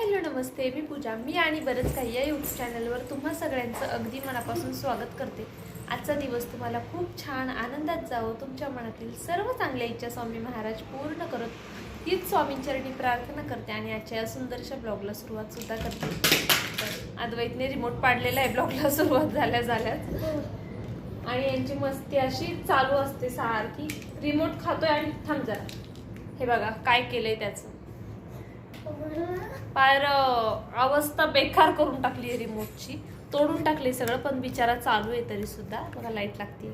Hello नमस्ते. मी पूजा. मी आणि बरंच काही या यूट्यूब चॅनलवर तुम्हा सगळ्यांचं अगदी मनापासून स्वागत करते. आजचा दिवस तुम्हाला खूप छान आनंदात जावं. तुमच्या मनातील सर्व चांगल्या इच्छा स्वामी महाराज पूर्ण करत हीच स्वामींच्यासाठी प्रार्थना करते आणि आजच्या या सुंदरशा ब्लॉगला सुरुवात सुद्धा करते. अद्वैतने रिमोट पाडलेला आहे ब्लॉगला सुरुवात झाल्या झाल्याच आणि यांची मस्ती अशी चालू असते सारखी. रिमोट खातोय आणि थांब जरा. हे बघा काय केलंय त्याचं. पायर अवस्था बेकार करून टाकली आहे रिमोटची तोडून टाकली सगळं पण बिचारा चालू आहे तरी सुद्धा बघा लाइट लागते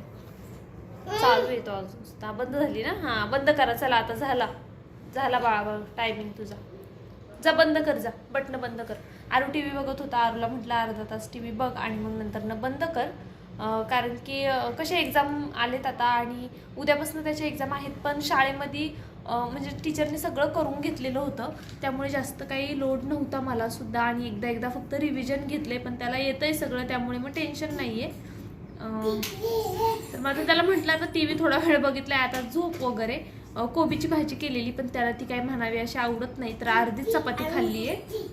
चालू आहे तो अजून सुद्धा. बंद झाली ना? हा बंद करा. चला आता झाला. झाला बाळा टायमिंग तुझा. जा बंद कर जा. बटन बंद कर. आरू टी व्ही बघत होता. आरूला म्हटलं अर्धा तास टी व्ही बघ आणि मग नंतर बंद कर. कारण की कसे एक्झाम आलेत आता आणि उद्यापासून त्याचे एक्झाम आहेत पण शाळेमध्ये म्हणजे टीचरने सगळं करून घेतलेलं होतं. त्यामुळे जास्त काही लोड नव्हता मला सुद्धा. आणि एकदा एकदा फक्त रिव्हिजन घेतले पण त्याला येतंय सगळं त्यामुळे मग टेन्शन नाही आहे तर माझं त्याला म्हटलं आता टी व्ही थोडा वेळ बघितलाय आता झोप वगैरे. कोबीची भाजी केलेली पण त्याला ती काय म्हणावी अशी आवडत नाही. तर अर्धीच चपाती खाल्ली आहे.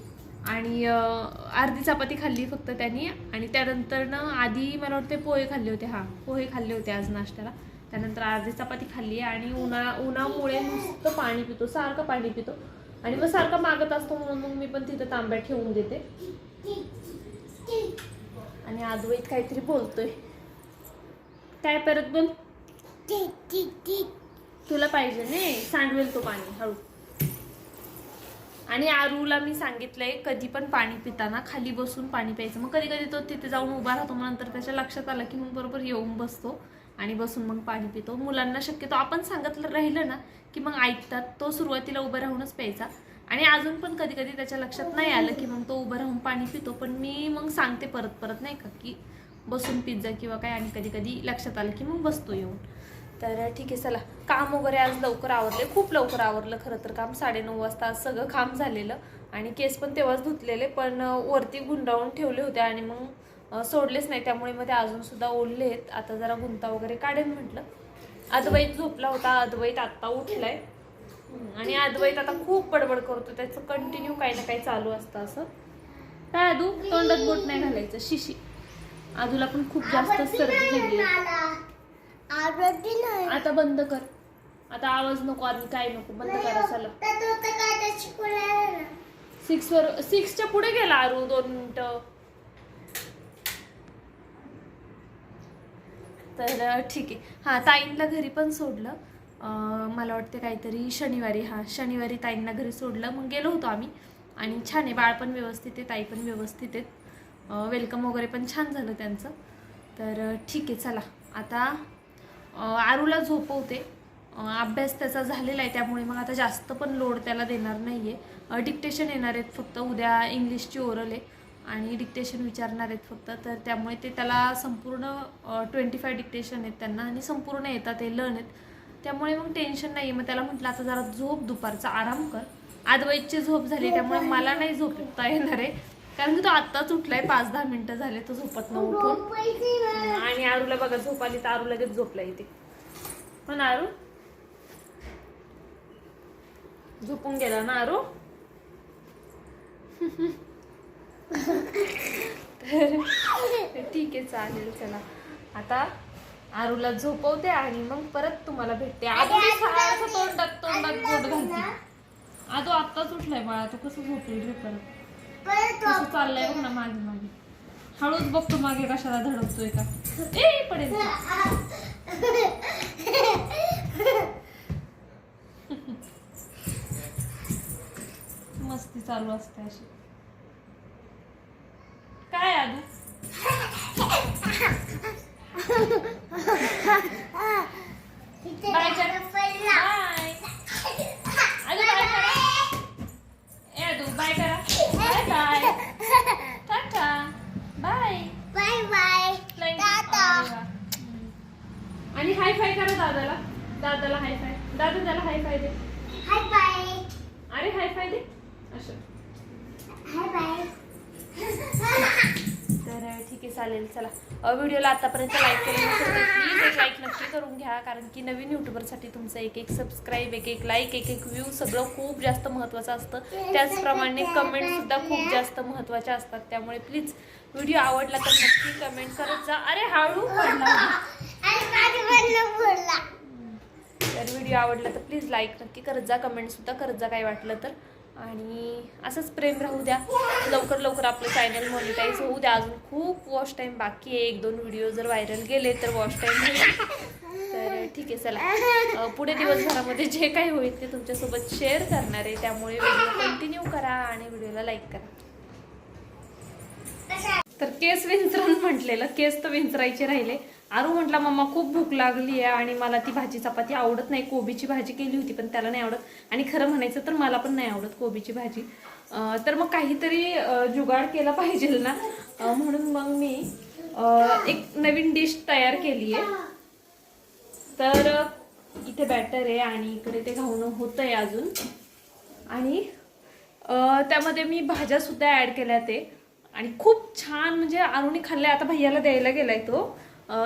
आणि अर्धी चपाती खाल्ली फक्त त्यांनी. आणि त्यानंतर ना आधी मला वाटते पोहे खाल्ले होते. हा पोहे खाल्ले होते आज नाश्त्याला. त्यानंतर अर्धी चपाती खाल्ली आहे आणि उन्हा उन्हामुळे नुसतं पाणी पितो सारखं पाणी पितो. आणि मग सारखं मागत असतो म्हणून मग मी पण तिथं तांब्या ठेवून देते. आणि अद्वैत काहीतरी बोलतोय. काय परत बोल? तुला पाहिजे नाही सांडवेल तो पाणी हळू. आणि आरूला मी सांगितलंय कधी पण पाणी पिताना खाली बसून पाणी प्यायचं. मग कधी कधी तो तिथे जाऊन उभा राहतो मग नंतर त्याच्या लक्षात आलं की मग बरोबर येऊन बसतो. आणि बसून मग पाणी पितो. मुलांना शक्यतो आपण सांगितलं राहिलं ना की मग ऐकतात. तो सुरुवातीला उभं राहूनच प्यायचा. आणि अजून पण कधी कधी त्याच्या लक्षात नाही आलं की मग तो उभं राहून पाणी पितो. पण मी मग सांगते परत परत नाही का की बसून पिझ्झा किंवा काय. आणि कधी कधी लक्षात आलं की मग बसतो येऊन. तर ठीक आहे चला. काम वगैरे आज लवकर आवरले खूप लवकर आवरलं खरं तर काम. साडेनऊ वाजता आज सगळं काम झालेलं. आणि केस पण तेव्हाच धुतलेले. पण वरती गुंडाळून ठेवले होते आणि मग सोडलेच नाही. त्यामुळे मध्ये अजून सुद्धा ओढले आहेत आता जरा गुंता वगैरे काढेन म्हटलं. अद्वैत झोपला होता. अद्वैत आत्ता उठलाय. आणि अद्वैत आता खूप बडबड करतो. त्याचं कंटिन्यू काही ना काही चालू असतं असं. काय अदू? तोंडात बोट नाही घालायचं. शिशी. आदूला पण खूप जास्त सर्दी झाली आता बंद कर. आता आवाज नको आधी काय नको? बंद करा चला. तू ते सिक्स वर सिक्सच्या पुढे गेला आरू दोन मिनिटं. तर ठीक आहे. हां ताईंला घरी पण सोडलं. मला वाटते काहीतरी शनिवारी हां शनिवारी ताईंना घरी सोडलं. मग गेलो होतो आम्ही. आणि छान आहे बाळ पण व्यवस्थित आहे ताई पण व्यवस्थित आहेत. वेलकम वगैरे पण छान झालं त्यांचं. तर ठीक आहे चला. आता आरूला झोपवते. अभ्यास त्याचा झालेला आहे त्यामुळे मग आता जास्त पण लोड त्याला देणार नाही आहे डिक्टेशन येणार आहेत फक्त उद्या इंग्लिशची ओरल आहे. आणि डिक्टेशन विचारणार आहेत फक्त. तर त्यामुळे ते त्याला संपूर्ण ट्वेंटी फाय डिक्टेशन आहेत त्यांना आणि संपूर्ण येतात ते लर्न आहेत. त्यामुळे मग टेन्शन नाही आहे मग त्याला म्हटलं आता जरा झोप दुपारचा आराम कर. आदवाईची झोप झाली त्यामुळे मला नाही झोपता येणार आहे. कारण की तो आत्ताच उठलाय पाच दहा मिनिटं झाले तो झोपत न उठून. आणि आरूला बघा झोप आली तर आरू लगेच झोपला इथे पण आरू? झोपून गेला ना आरू? तर ठीक आहे चालेल चला. आता आरूला झोपवते आणि मग परत तुम्हाला भेटते. सारखं तोंडात तोंडात बोट घालते. आदू आत्ताच उठलाय बाळा तो कसं झोपेल रे परत? कसं चाललंय बघ ना मागे मागे. हळूच बघतो मागे कशाला धडकतोय का. ए पडेल. मस्ती चालू असते अशी. बाय करा ए बाय करा bye tata bye bye bye tata. आणि हाय फाय करा दादाला दादाला हाय फाय दादा त्याला हाय फाय दे हाय बाय अरे हाय फाय दे असं हाय बाय तर ठीक आहे चालेल चला. व्हिडिओला आतापर्यंत लाईक केलं प्लीज एक लाईक नक्की करून घ्या कारण की नवीन युट्यूबरसाठी तुमचं एक एक सबस्क्राईब एक एक लाईक एक एक व्ह्यू सगळं खूप जास्त महत्त्वाचं असतं. त्याचप्रमाणे कमेंटसुद्धा खूप जास्त महत्त्वाच्या असतात. त्यामुळे प्लीज व्हिडिओ आवडला तर नक्की कमेंट करत जा. अरे हळू तर व्हिडिओ आवडला तर प्लीज लाईक नक्की करत जा. कमेंटसुद्धा करत जा काय वाटलं तर. आणि असंच प्रेम राहू द्या. लवकर लवकर आपलं चॅनल मॉनिटाईज होऊ द्या. अजून खूप वॉश टाईम बाकी आहे. एक दोन व्हिडिओ जर व्हायरल गेले तर वॉश टाईम तर ठीक आहे चला. पुढे दिवसभरामध्ये जे काही होईल ते तुमच्यासोबत शेअर करणार आहे. त्यामुळे व्हिडिओ कंटिन्यू करा आणि व्हिडिओला लाईक करा. तर केस विंचरण म्हटलेलं केस तर विंचरायचे राहिले. आरू म्हटला मम्मा खूप भूक लागली आहे आणि मला ती भाजी चपाती आवडत नाही. कोबीची भाजी केली होती पण त्याला नाही आवडत. आणि खरं म्हणायचं तर मला पण नाही आवडत कोबीची भाजी. तर मग काहीतरी जुगाड केला पाहिजे ना. म्हणून मग मी एक नवीन डिश तयार केली आहे. तर इथे बॅटर आहे आणि इकडे ते घावणं होतं आहे अजून. आणि त्यामध्ये मी भाज्या सुद्धा ऍड केल्या ते. आणि खूप छान म्हणजे आणून खाल्लाय. आता भैयाला द्यायला गेलाय तो.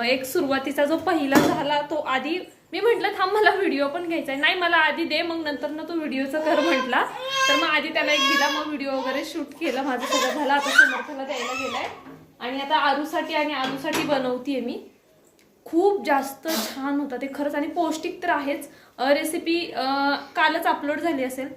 एक सुरुवातीचा जो पहिला झाला तो आधी मी म्हटलं थांब मला व्हिडिओ पण घ्यायचा आहे. नाही मला आधी दे मग नंतर ना तो व्हिडिओचं कर म्हटला. तर मग आधी त्याला एक दिला मग व्हिडिओ वगैरे शूट केलं. माझं सगळं झालं. आता समर्थाला द्यायला गेलाय. आणि आता आरूसाठी आणि आरूसाठी बनवतीये मी. खूप जास्त छान होता ते खरंच. आणि पौष्टिक तर आहेच. रेसिपी कालच अपलोड झाली असेल.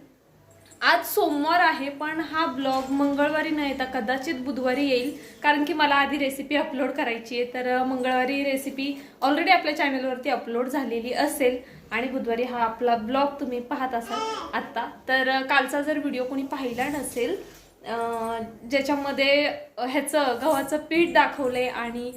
आज सोमवार आहे पण हा ब्लॉग मंगळवारी न येता कदाचित बुधवारी येईल. कारण की मला आधी रेसिपी अपलोड करायची आहे तर मंगळवारी रेसिपी ऑलरेडी आपल्या चॅनलवरती अपलोड झालेली असेल. आणि बुधवारी हा आपला ब्लॉग तुम्ही पाहत असाल आत्ता. तर कालचा जर व्हिडिओ कोणी पाहिला नसेल ज्याच्यामध्ये ह्याचं गव्हाचं पीठ दाखवलंय आणि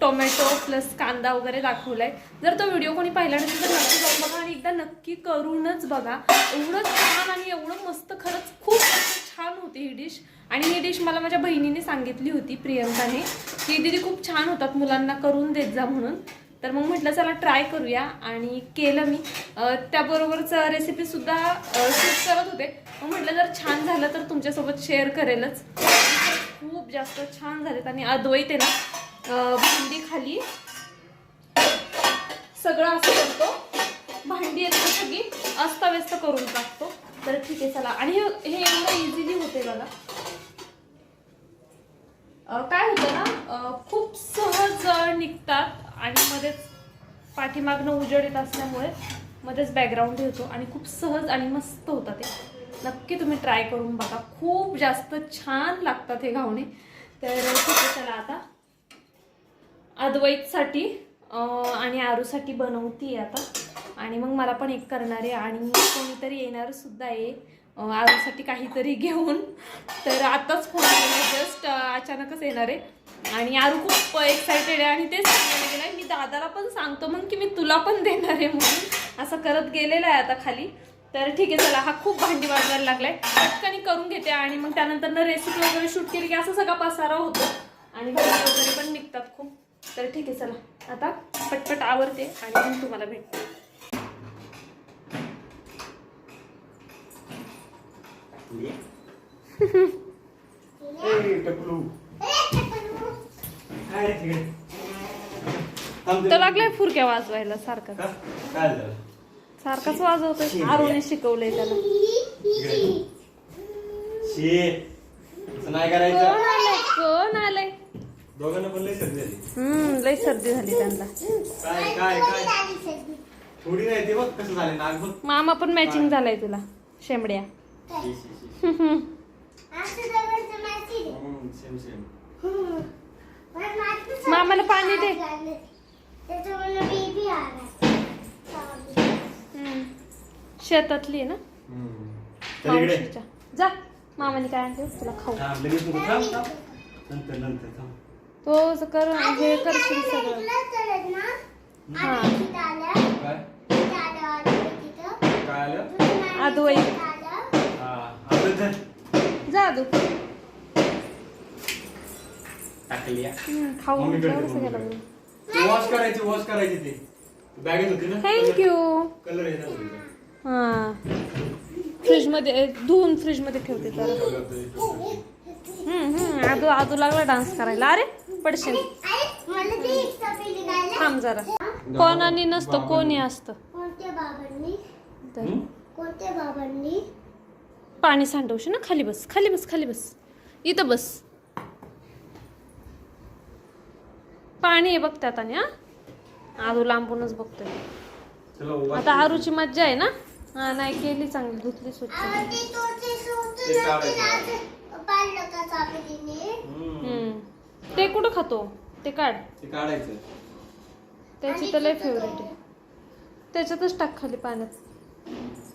टोमॅटो प्लस कांदा वगैरे दाखवलाय. जर तो व्हिडिओ कोणी पाहिला नसेल तर नक्की जाऊन बघा आणि एकदा नक्की करूनच बघा. एवढं छान आणि एवढं मस्त खरंच खूप छान होती ही डिश. आणि ही डिश मला माझ्या बहिणीने सांगितली होती प्रियंकाने. की दीदी खूप छान होतात मुलांना करून देत जा म्हणून. तर मग म्हटलं चला ट्राय करूया. आणि केलं मी. त्याबरोबरचं त्याबरोबरच रेसिपी शूट करत होते. मग म्हटलं जर छान झालं तर तुमच्यासोबत शेअर करेलच. खूप जास्त छान झालेत. आणि अद्वैत आहे ना भांडी खाली. सगळं असं करतो. भांडी आहेत सगळी अस्ताव्यस्त करून टाकतो. तर ठीक आहे चला. आणि हे एवढं इझिली होते बघा. काय होतं ना खूप सहज निघतात आणि मध्येच पाठीमागनं उजेड येत असल्यामुळे मध्येच बॅकग्राऊंड ठेवतो आणि खूप सहज आणि मस्त होतात ते. नक्की तुम्ही ट्राय करून बघा. खूप जास्त छान लागतात हे घावणे. तर ठीक आहे चला आता. अद्वैतसाठी आणि आरूसाठी बनवती आता. आणि मग मला पण एक करणार आहे. आणि कोणीतरी येणार सुद्धा आहे आरूसाठी काहीतरी घेऊन. तर आताच फोन जस्ट अचानकच येणार आहे. आणि आरू खूप एक्सायटेड आहे आणि तेच सांगायला गेलाय मी दादाला पण सांगतो मग की मी तुला पण देणार आहे म्हणून. असं करत गेलेलं आहे आता खाली. तर ठीक आहे चला हा खूप भांडी वाजवायला लागलाय. पटकनी करून घेते आणि मग त्यानंतर रेसिपी वगैरे शूट केली की असं सगळा पसारा होतो. आणि भांडी वगैरे पण निघतात खूप. तर ठीक आहे चला. आता पटपट आवरते आणि मग तुम्हाला भेटते. तो लागलाय फुरक्या वाजवायला सारखा. का? काय झालं? सारखाच वाजवतोय. आरुने शिकवलंय त्याला. नाही करायचं आलंय कोण आलंय दोघांना पण लय सर्दी झाली हम्म लय सर्दी झाली त्यांना. मामा पण मॅचिंग झालाय तुला शेंबड्या. मामाला पाणी दे. शेतातली आहे ना? मावशीच्या. जा मामाने काय आणते तुला खाऊ. नंतर नंतर तो असं कर हे करशील सगळं. हा. हा. जा खाऊ मम्मीकडे दे, कसं गेलं मम्मीकडे. ते वॉश करायची वॉश करायची ते. बॅगेत होती ना? थँक्यू कलर येणार होते. हा. फ्रीजमध्ये धुवून फ्रीजमध्ये ठेवते तर. हम्म हम्म आदू आदू लागला डान्स करायला. अरे! पडशील. थांब जरा. कोणानी नसतं कोणी असतं? हं? पाणी सांडवशी ना? खाली बस खाली बस खाली बस. इथं बस. पाणी आहे बघ त्यात आणि हा? आरू लांबूनच बघतोय. आता आरूची मज्जा आहे ना? हा नाही केली चांगली धुतली स्वच्छ. ते कुठं खातो? ते काढ. ते काढायचं. त्याची तर लय फेवरेट आहे. त्याच्यातच टाक खाली पाण्यात.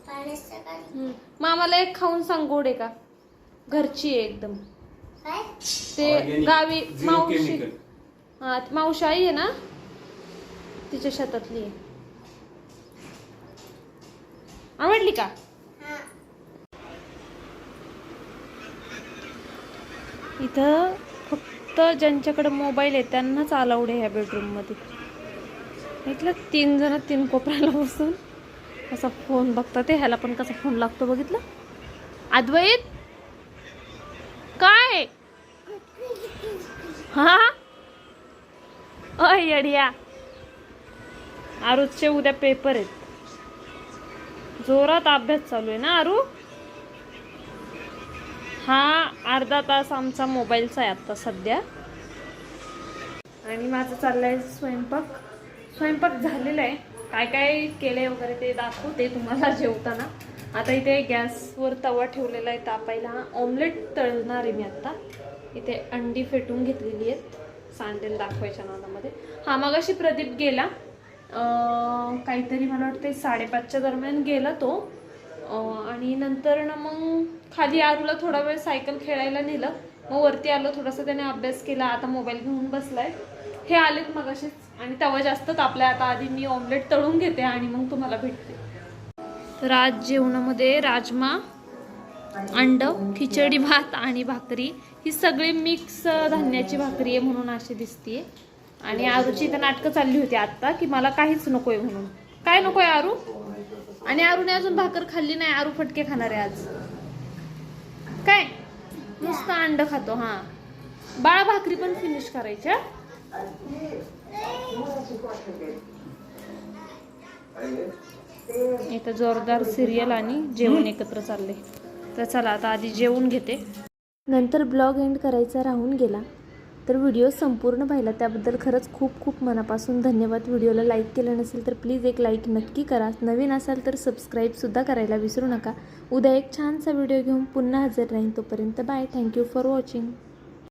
हम्म. मामाला एक खाऊन सांग गोड आहे का? घरची आहे एकदम. ते Organic, गावी zero मावशी chemical. हा ती मावशी आई आहे ना? तिच्या शेतातली आहे. आवडली का? हा. इथं फक्त ज्यांच्याकडे मोबाईल आहे त्यांनाच अलाउड आहे ह्या बेडरूममध्ये इथलं तीन जण तीन कोपऱ्याला बसून असा फोन बघतात. ते ह्याला पण कसा फोन लागतो बघितलं? अद्वैत? काय? हा? अय अडिया. आरूचे उद्या पेपर आहेत. जोरात अभ्यास चालू आहे ना आरू? हा अर्धा तास आमचा मोबाईलचा आहे आत्ता सध्या. आणि माझं चाललंय स्वयंपाक. स्वयंपाक झालेला आहे. काय काय केलंय वगैरे ते दाखवते तुम्हाला जेवताना. आता इथे गॅसवर तवा ठेवलेला आहे तापायला. ऑमलेट तळणार आहे मी आत्ता इथे अंडी फेटून घेतलेली आहेत. सांडेल दाखवायच्या नादामध्ये. हा मगाशी प्रदीप गेला. काहीतरी मला वाटते साडेपाचच्या दरम्यान गेला तो. आणि नंतर ना मग खाली आरूला थोडा वेळ सायकल खेळायला नेलं. मग वरती आलो थोडासा त्याने अभ्यास केला. आता मोबाईल घेऊन बसलाय. हे आलेत मग आणि तवा जास्त आपल्या आता आधी मी ऑमलेट तळून घेते आणि मग तुम्हाला भेटते. तर आज जेवणामध्ये राजमा अंड खिचडी भात आणि भाकरी. ही सगळी मिक्स धान्याची भाकरी आहे म्हणून अशी दिसतीये. आणि आरूची इथं नाटकं चालली होती आत्ता की मला काहीच नकोय म्हणून. काय नकोय आरू? आणि आरूने अजून भाकर खाल्ली नाही आरू फटके खाणार आहे आज. काय? नुसतं अंड खातो हा. बाळ भाकरी पण फिनिश करायच्या इथं जोरदार सिरियल आणि जेवण एकत्र चालले तर चला आता आधी जेवून घेते. नंतर ब्लॉग एंड करायचा राहून गेला. तर व्हिडिओ संपूर्ण पाहिला त्याबद्दल खरंच खूप खूप मनापासून धन्यवाद. व्हिडिओला लाईक केलं नसेल तर प्लीज एक लाईक नक्की करा. नवीन असाल तर सबस्क्राईबसुद्धा करायला विसरू नका. उद्या एक छानसा व्हिडिओ घेऊन पुन्हा हजर राहीन तोपर्यंत बाय थँक्यू फॉर वॉचिंग